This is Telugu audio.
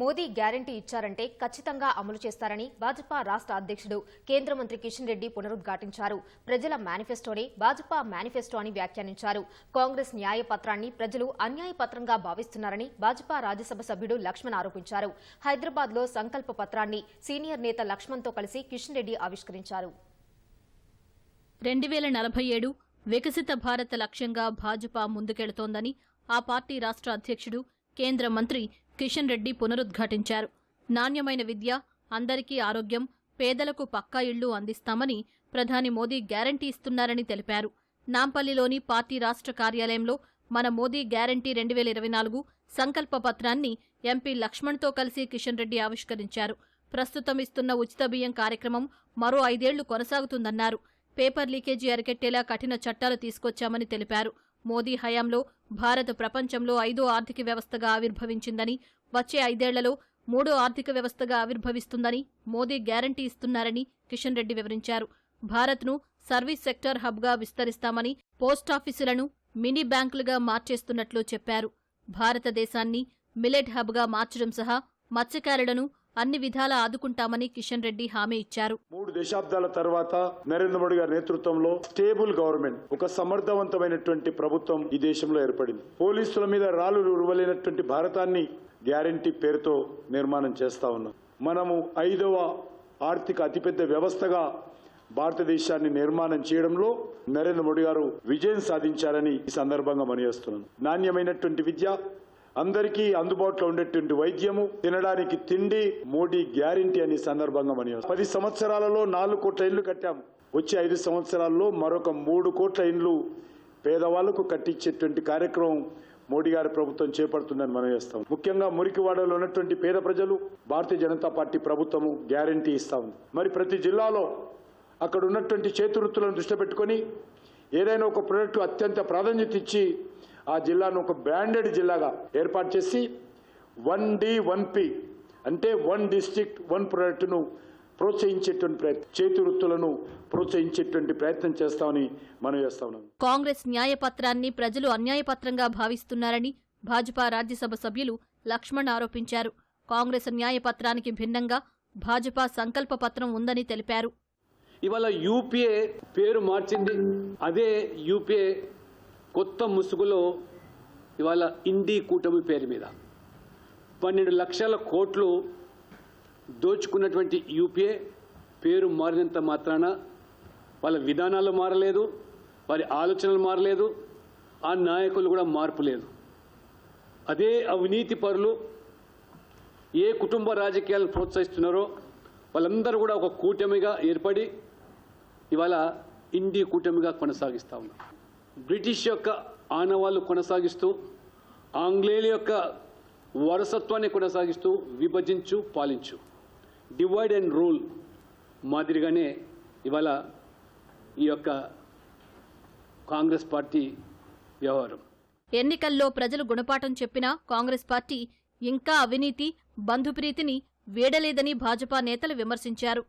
మోదీ గ్యారంటీ ఇచ్చారంటే ఖచ్చితంగా అమలు చేస్తారని భాజపా రాష్ట్ర అధ్యక్షుడు కేంద్ర మంత్రి కిషన్ రెడ్డి పునరుద్ఘాటించారు. ప్రజల మేనిఫెస్టోనే భాజపా మేనిఫెస్టో అని వ్యాఖ్యానించారు. కాంగ్రెస్ న్యాయపత్రాన్ని ప్రజలు అన్యాయపత్రంగా భావిస్తున్నారని భాజపా రాజ్యసభ సభ్యుడు లక్ష్మణ్ ఆరోపించారు. హైదరాబాద్లో సంకల్ప పత్రాన్ని సీనియర్ నేత లక్ష్మణ్తో కలిసి కిషన్ రెడ్డి ఆవిష్కరించారు. రెండు వేల నలభై ఏడు వికసిత భారత లక్ష్యంగా భాజపా ముందుకెళుతోందని ఆ పార్టీ రాష్ట్ర అధ్యక్షుడు కేంద్ర మంత్రి కిషన్ రెడ్డి పునరుద్ఘాటించారు. నాణ్యమైన విద్య అందరికీ ఆరోగ్యం పేదలకు పక్కా ఇళ్ళు అందిస్తామని ప్రధాని మోదీ గ్యారంటీ ఇస్తున్నారని తెలిపారు. నాంపల్లిలోని పార్టీ రాష్ట్ర కార్యాలయంలో మన మోదీ గ్యారంటీ రెండు వేల ఇరవై నాలుగు సంకల్ప పత్రాన్ని ఎంపీ లక్ష్మణ్తో కలిసి కిషన్ రెడ్డి ఆవిష్కరించారు. ప్రస్తుతం ఇస్తున్న ఉచిత బియ్యం కార్యక్రమం మరో ఐదేళ్ళు కొనసాగుతుందన్నారు. పేపర్ లీకేజీ అరికెట్టేలా కఠిన చట్టాలు తీసుకొచ్చామని తెలిపారు. మోదీ హయాంలో భారత్ ప్రపంచంలో ఐదో ఆర్థిక వ్యవస్థగా ఆవిర్భవించిందని వచ్చే ఐదేళ్ళలో మూడో ఆర్థిక వ్యవస్థగా ఆవిర్భవిస్తుందని మోదీ గ్యారంటీ ఇస్తున్నారని కిషన్ రెడ్డి వివరించారు. భారత్ను సర్వీస్ సెక్టర్ హబ్గా విస్తరిస్తామని పోస్టాఫీసులను మినీ బ్యాంకులుగా మార్చేస్తున్నట్లు చెప్పారు. భారతదేశాన్ని మిలెట్ హబ్గా మార్చడం సహా మత్స్యకారులను అన్ని విధాలా ఆదుకుంటామని కిషన్ రెడ్డి హామీ ఇచ్చారు. మూడు దశాబ్దాల తర్వాత నరేంద్ర మోడీ గారి నేతృత్వంలో స్టేబుల్ గవర్నమెంట్ ఒక సమర్థవంతమైనటువంటి ప్రభుత్వం ఈ దేశంలో ఏర్పడింది. పోలీసుల మీద రాళ్ళు ఉరువలేనటువంటి భారతాన్ని గ్యారంటీ పేరుతో నిర్మాణం చేస్తా ఉన్నాం. మనము ఐదవ ఆర్థిక అతిపెద్ద వ్యవస్థగా భారతదేశాన్ని నిర్మాణం చేయడంలో నరేంద్ర మోడీ గారు విజయం సాధించారని ఈ సందర్భంగా మనయేస్తున్నాను నాణ్యమైనటువంటి విద్య అందరికీ అందుబాటులో ఉండేటువంటి వైద్యము తినడానికి తిండి మోడీ గ్యారంటీ అనే సందర్భంగా మనం పది సంవత్సరాలలో నాలుగు కోట్ల ఇండ్లు కట్టాము. వచ్చే ఐదు సంవత్సరాల్లో మరొక మూడు కోట్ల ఇండ్లు పేదవాళ్ళకు కట్టించేటువంటి కార్యక్రమం మోడీ గారి ప్రభుత్వం చేపడుతుందని మనం చేస్తాం ముఖ్యంగా మురికివాడలో ఉన్నటువంటి పేద ప్రజలు భారతీయ జనతా పార్టీ ప్రభుత్వము గ్యారంటీ ఇస్తా ఉంది. మరి ప్రతి జిల్లాలో అక్కడ ఉన్నటువంటి చేతివృత్తులను దృష్టి పెట్టుకొని ఏదైనా ఒక ప్రాజెక్టు అత్యంత ప్రాధాన్యత ఇచ్చి ఆ జిల్లాను ఒక బ్రాండెడ్ జిల్లాగా ఏర్పాటు చేసి వన్ డి వన్ పి అంటే వన్ డిస్ట్రిక్ట్ వన్ ప్రాజెక్టును ప్రోత్సహించేటువంటి ప్రయత్నం చేతి వృత్తులను ప్రోత్సహించేటువంటి ప్రయత్నం చేస్తామని మనం చేస్తా ఉన్నాం. కాంగ్రెస్ న్యాయపత్రాన్ని ప్రజలు అన్యాయపత్రంగా భావిస్తున్నారని భాజపా రాజ్యసభ సభ్యులు లక్ష్మణ్ ఆరోపించారు. కాంగ్రెస్ న్యాయపత్రానికి భిన్నంగా భాజపా సంకల్ప పత్రం ఉందని తెలిపారు. ఇవాళ యూపీఏ పేరు మార్చింది. అదే యూపీఏ కొత్త ముసుగులో ఇవాళ ఇండి కూటమి పేరు మీద. పన్నెండు లక్షల కోట్లు దోచుకున్నటువంటి యూపీఏ పేరు మారినంత మాత్రాన వాళ్ళ విధానాలు మారలేదు వారి ఆలోచనలు మారలేదు ఆ నాయకులు కూడా మార్పు లేదు. అదే అవినీతి పరులు ఏ కుటుంబ రాజకీయాలను ప్రోత్సహిస్తున్నారో వాళ్ళందరూ కూడా ఒక కూటమిగా ఏర్పడి ఇవాళ ఇండి కూటమిగా కొనసాగిస్తా ఉన్నారు. బ్రిటిష్ యొక్క ఆనవాళ్ళు కొనసాగిస్తూ ఆంగ్లేయుల యొక్క వారసత్వాన్ని కొనసాగిస్తూ విభజించు పాలించు. డివైడ్ అండ్ రూల్ మాదిరిగానే ఇవాళ ఈ యొక్క కాంగ్రెస్ పార్టీ వ్యవహారం. ఎన్నికల్లో ప్రజలు గుణపాఠం చెప్పినా కాంగ్రెస్ పార్టీ ఇంకా అవినీతి బంధుప్రీతిని వీడలేదని భాజపా నేతలు విమర్శించారు.